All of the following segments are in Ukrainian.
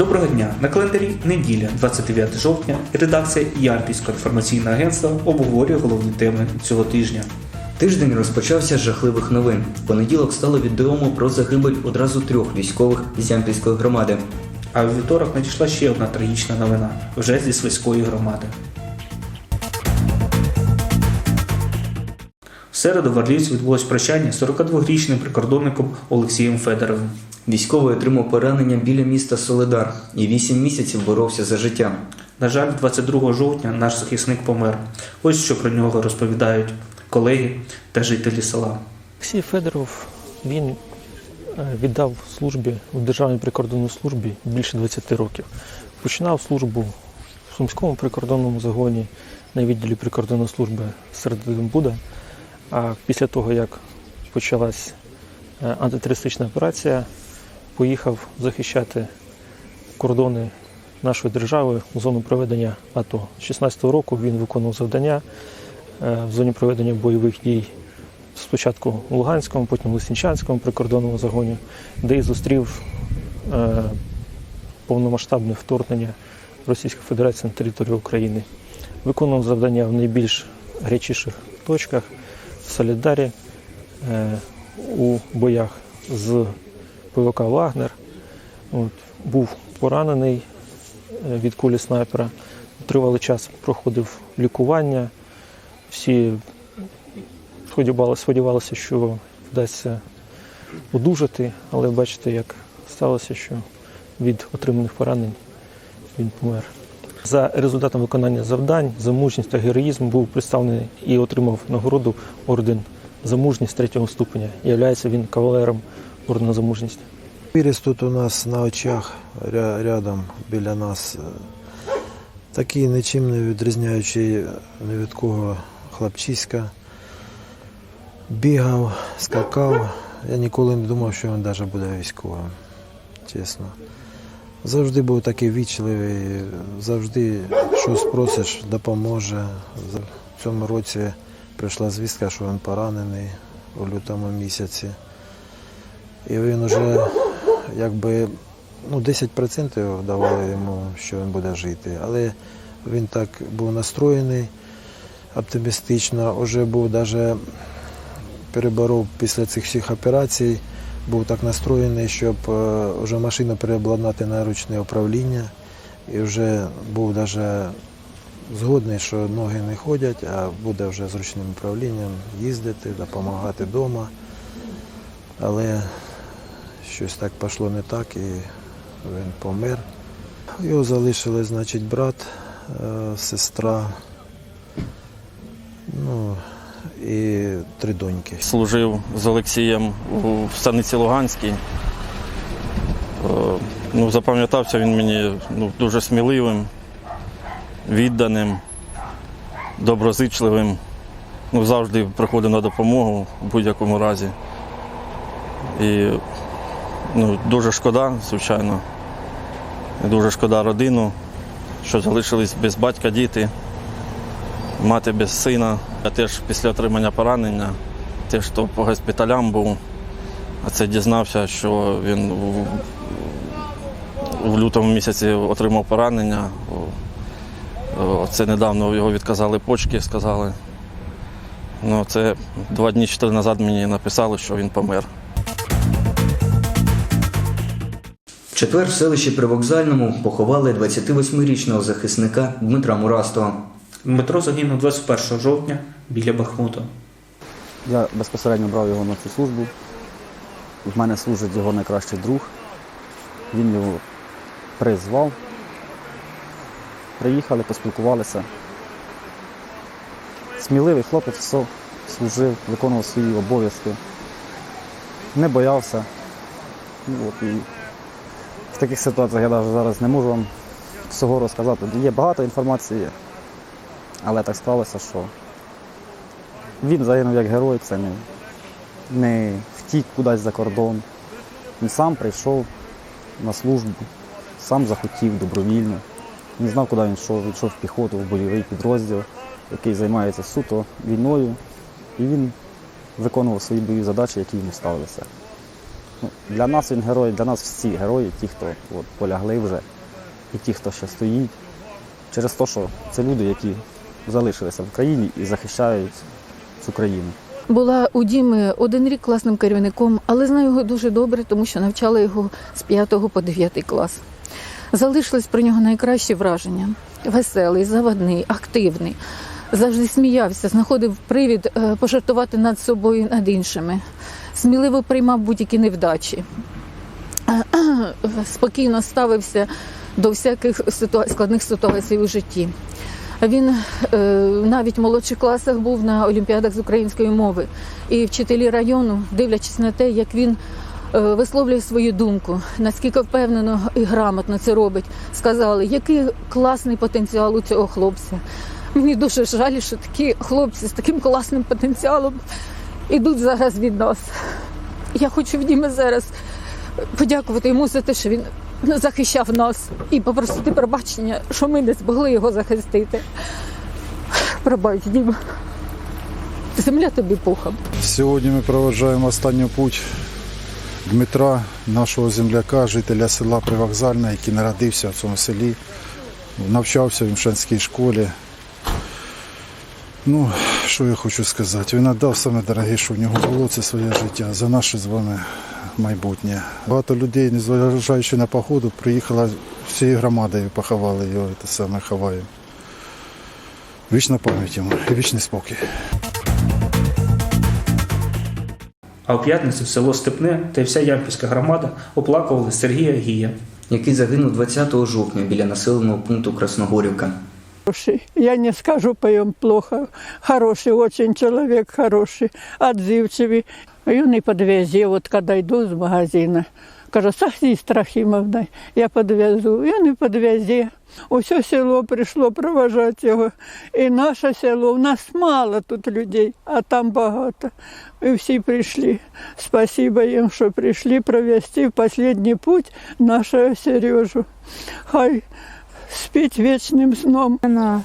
Доброго дня! На календарі неділя, 29 жовтня, редакція Ярпільського інформаційного агентства обговорює головні теми цього тижня. Тиждень розпочався з жахливих новин. В понеділок стало відомо про загибель одразу трьох військових з Ямпільської громади. А у вівторок надійшла ще одна трагічна новина вже зі Свиської громади. Середу в Орлівці відбулось прощання з 42-річним прикордонником Олексієм Федоровим. Військовий отримав поранення біля міста Соледар і вісім місяців боровся за життя. На жаль, 22 жовтня наш захисник помер. Ось що про нього розповідають колеги та жителі села. Олексій Федоров він е, віддав службі в Державній прикордонній службі більше 20 років. Починав службу в Сумському прикордонному загоні на відділі прикордонної служби Серединбуда. А після того, як почалась е, антитерористична операція, поїхав захищати кордони нашої держави у зону проведення АТО. З 16-го року він виконував завдання е, в зоні проведення бойових дій спочатку в Луганському, потім в Лисінчанському прикордонному загоні, де і зустрів е, повномасштабне вторгнення Російської Федерації на територію України. Виконував завдання в найбільш гарячіших точках Солідарі, е, у боях з ПВК Вагнер. От, був поранений е, від кулі снайпера. Тривалий час проходив лікування. Всі сподівалися, сподівалися, що вдасться одужати, але бачите, як сталося, що від отриманих поранень він помер. За результатом виконання завдань, за мужність та героїзм був представлений і отримав нагороду орден за мужність третього ступеня. Являється він кавалером ордена за мужність. Виріс тут у нас на очах, рядом біля нас. е, Такий нічим не відрізняючий ні від кого хлопчиська. Бігав, скакав. Я ніколи не думав, що він навіть буде військовим, чесно. Завжди був такий вічливий, завжди щось просиш, допоможе. В цьому році прийшла звістка, що він поранений у лютому місяці. І він вже якби ну, 10% давали йому, що він буде жити. Але він так був настроєний оптимістично, вже був навіть переборов після цих всіх операцій, був так настроєний, щоб е, вже машину переобладнати на ручне управління. І вже був навіть згодний, що ноги не ходять, а буде вже з ручним управлінням їздити, допомагати вдома. Але щось так пішло не так і він помер. Його залишили, значить, брат, е, сестра, ну і три доньки. служив з Олексієм у станиці Луганській. Е, Ну, запам'ятався він мені ну, дуже сміливим, відданим, доброзичливим. Ну, завжди приходив на допомогу в будь-якому разі. І ну, дуже шкода, звичайно. Дуже шкода родину, що залишились без батька діти, мати без сина. Я теж після отримання поранення, теж то по госпіталям був, а це дізнався, що він в, в лютому місяці отримав поранення. Це недавно його відказали почки, сказали. Ну, це два дні чотири назад мені написали, що він помер. Четвер в селищі Привокзальному поховали 28-річного захисника Дмитра Мурастова. Дмитро загинув 21 жовтня біля Бахмута. Я безпосередньо брав його на цю службу. В мене служить його найкращий друг. Він його призвав. Приїхали, поспілкувалися. Сміливий хлопець, все, служив, виконував свої обов'язки. Не боявся. Ну, от, і в таких ситуаціях я навіть зараз не можу вам всього розказати. Є багато інформації, але так сталося, що він загинув як герой, це не, не втік кудись за кордон. Він сам прийшов на службу, сам захотів добровільно. Не знав, куди він йшов, він йшов в піхоту, в бойовий підрозділ, який займається суто війною. І він виконував свої бойові задачі, які йому ставилися. Ну, для нас він герой, для нас всі герої, ті, хто от, полягли вже, і ті, хто ще стоїть. Через те, що це люди, які залишилися в країні і захищають цю країну. Була у Діми один рік класним керівником, але знаю його дуже добре, тому що навчала його з 5 по 9 клас. Залишились про нього найкращі враження: веселий, заводний, активний. Завжди сміявся, знаходив привід е, пожартувати над собою над іншими. Сміливо приймав будь-які невдачі. Спокійно ставився до всяких ситуа- складних ситуацій у житті. Він е, навіть в молодших класах був на олімпіадах з української мови. І вчителі району, дивлячись на те, як він е, висловлює свою думку, наскільки впевнено і грамотно це робить, сказали, який класний потенціал у цього хлопця. Мені дуже жаль, що такі хлопці з таким класним потенціалом ідуть зараз від нас. Я хочу в Діми зараз подякувати йому за те, що він захищав нас і попросити пробачення, що ми не змогли його захистити. Пробач, Діма. Земля тобі пухом. Сьогодні ми проведжаємо останню путь Дмитра, нашого земляка, жителя села Привокзальне, який народився в цьому селі, навчався в Імшанській школі. Ну, що я хочу сказати? Він надав саме дороге, що в нього було, це своє життя за наше з вами майбутнє. Багато людей, незважаючи на погоду, приїхала всією громадою, поховали його, це саме ховаю. Вічна пам'ять йому і вічний спокій. А в п'ятницю село Степне та й вся Ямпільська громада оплакували Сергія Гія. який загинув 20 жовтня біля населеного пункту Красногорівка. Хороший. Я не скажу поем плохо. Хороший, очень человек хороший, отзывчивый. И он и подвезе, вот когда иду из магазина. Каже, сахнись, Трахимовна, я подвезу. І он і подвезе. Усе село прийшло проважати його. І наше село, у нас мало тут людей, а там багато. І всі прийшли. Спасибо їм, що прийшли провести в останній путь нашого Сережу. Хай спить вечним сном. Она,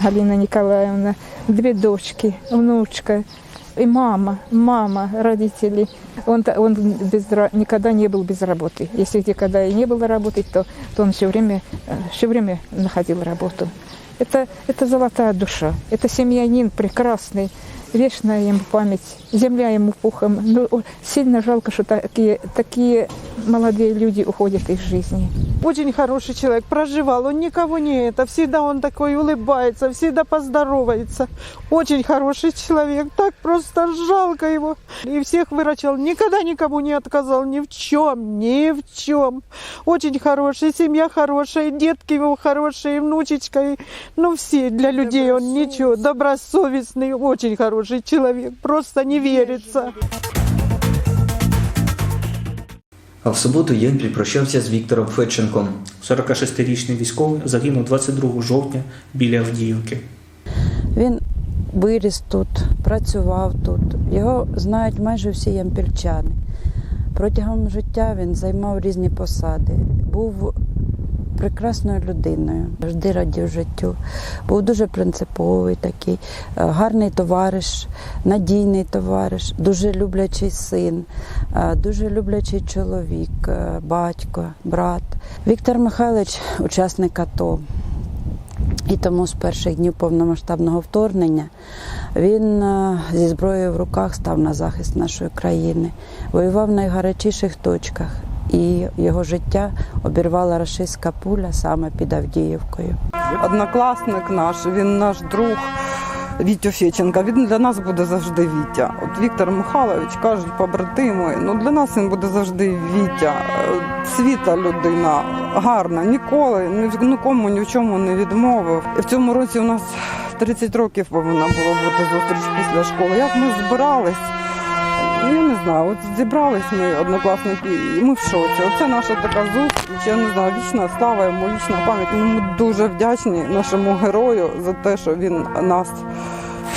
Галина Николаевна, две дочки, внучка и мама, мама, родители. Он, он без, ра- никогда не был без работы. Если где когда и не было работы, то, то он все время, э, все время находил работу. Это, это золотая душа. Это семьянин прекрасный. Вечная ему память, земля ему пухом. Ну, о, сильно жалко, что такие, такие молодые люди уходят из жизни. Очень хороший человек, проживал, он никого не это, всегда он такой улыбается, всегда поздоровается. Очень хороший человек, так просто жалко его. И всех выручал, никогда никому не отказал ни в чем, ни в чем. Очень хороший, семья хорошая, детки его хорошие, внучечка, и, ну все, для людей он ничего, добросовестный, очень хороший человек, просто не верится. А в суботу Янпіль прощався з Віктором Федченком. 46-річний військовий загинув 22 жовтня біля Авдіївки. Він виріс тут, працював тут. Його знають майже всі ямпільчани. Протягом життя він займав різні посади. Був прекрасною людиною, завжди радів життю. Був дуже принциповий такий, е, гарний товариш, надійний товариш, дуже люблячий син, е, дуже люблячий чоловік, е, батько, брат. Віктор Михайлович, учасник АТО. І тому з перших днів повномасштабного вторгнення він зі зброєю в руках став на захист нашої країни, воював в найгарячіших точках, і його життя обірвала рашистська пуля саме під Авдіївкою. Однокласник наш, він наш друг. Вітю Феченка, він для нас буде завжди Вітя. От Віктор Михайлович кажуть, побратими, ну для нас він буде завжди Вітя. Світа людина, гарна, ніколи нікому ні в чому не відмовив. І в цьому році у нас 30 років повинна була бути зустріч після школи. Як ми збирались? Я не знаю, от зібрались ми однокласники, і ми в шоці. Оце наша така зустріч. Я не знаю, вічна слава йому, вічна пам'ять. Ми дуже вдячні нашому герою за те, що він нас,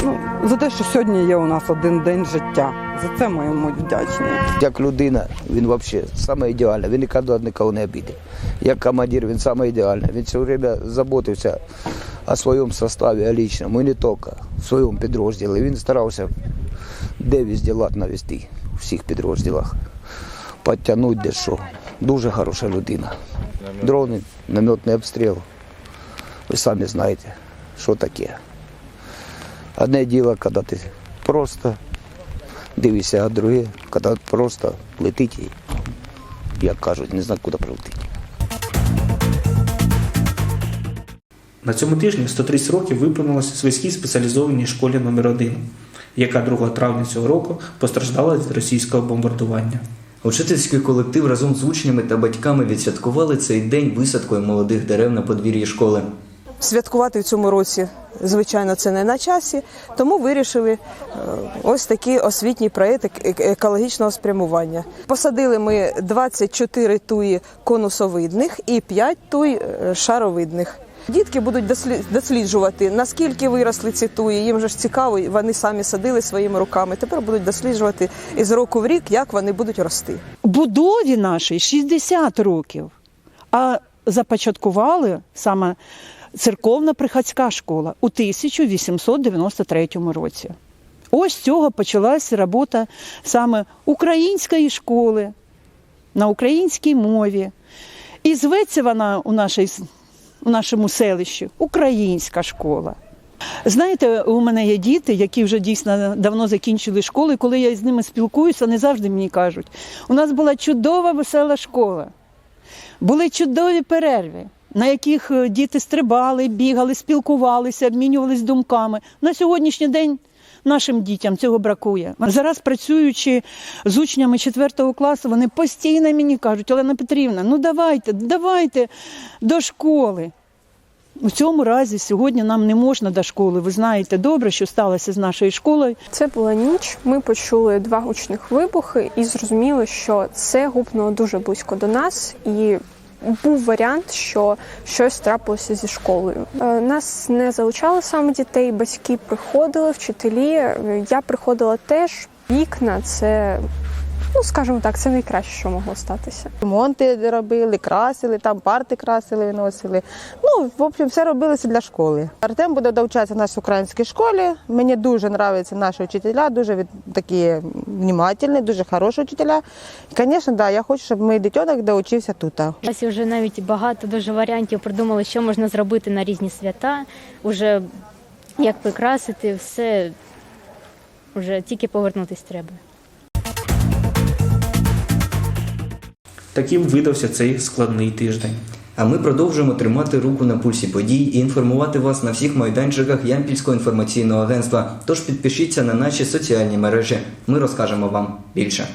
ну за те, що сьогодні є у нас один день життя. За це ми йому вдячні. Як людина, він взагалі саме ідеальний. Він ніколи нікого не обідив. Як командир, він саме ідеальний. Він все время заботився о своєму составі, о лічному, і не тільки в своєму підрозділі. Він старався де везде лад навести у всіх підрозділах. підтягнути де що. Дуже хороша людина. Дрони, наметний обстріл. Ви самі знаєте, що таке. Одне діло, коли ти просто дивишся, а друге, коли просто летить, як кажуть, не знаю, куди прилетить. На цьому тижні 130 років виповнилося Свиській спеціалізованій школі номер 1 яка 2 травня цього року постраждала від російського бомбардування. Учительський колектив разом з учнями та батьками відсвяткували цей день висадкою молодих дерев на подвір'ї школи. Святкувати в цьому році, звичайно, це не на часі, тому вирішили е, ось такий освітній проєкт екологічного спрямування. Посадили ми 24 туї конусовидних і 5 туй е, шаровидних. Дітки будуть дослі- досліджувати, наскільки виросли ці туї. Їм же ж цікаво, вони самі садили своїми руками. Тепер будуть досліджувати із року в рік, як вони будуть рости. будові нашій 60 років. А започаткували саме церковна приходська школа у 1893 році. Ось з цього почалася робота саме української школи на українській мові. І зветься вона у, нашій, у нашому селищі Українська школа. Знаєте, у мене є діти, які вже дійсно давно закінчили школу, і коли я з ними спілкуюся, вони завжди мені кажуть: у нас була чудова весела школа, були чудові перерви, на яких е, діти стрибали, бігали, спілкувалися, обмінювалися думками. На сьогоднішній день нашим дітям цього бракує. Зараз працюючи з учнями 4 класу, вони постійно мені кажуть, Олена Петрівна, ну давайте, давайте до школи. У цьому разі сьогодні нам не можна до школи. Ви знаєте добре, що сталося з нашою школою. Це була ніч. Ми почули два гучних вибухи і зрозуміли, що це гупнуло дуже близько до нас, і був варіант, що щось трапилося зі школою. Е, Нас не залучали саме дітей, батьки приходили, вчителі. Е, Я приходила теж. Вікна це. Ну, скажімо так, це найкраще, що могло статися. Ремонти робили, красили, там парти красили, виносили. Ну, в общем, все робилося для школи. Артем буде довчатися в нашій українській школі. Мені дуже подобаються наші вчителя, дуже від- такі внимательні, дуже хороші вчителя. І, звісно, да, я хочу, щоб мій дитяток доучився тут. Ось вже навіть багато дуже варіантів придумали, що можна зробити на різні свята. Уже як прикрасити, все вже тільки повернутись треба. Таким видався цей складний тиждень. А ми продовжуємо тримати руку на пульсі подій і інформувати вас на всіх майданчиках Ямпільського інформаційного агентства. Тож підпишіться на наші соціальні мережі. Ми розкажемо вам більше.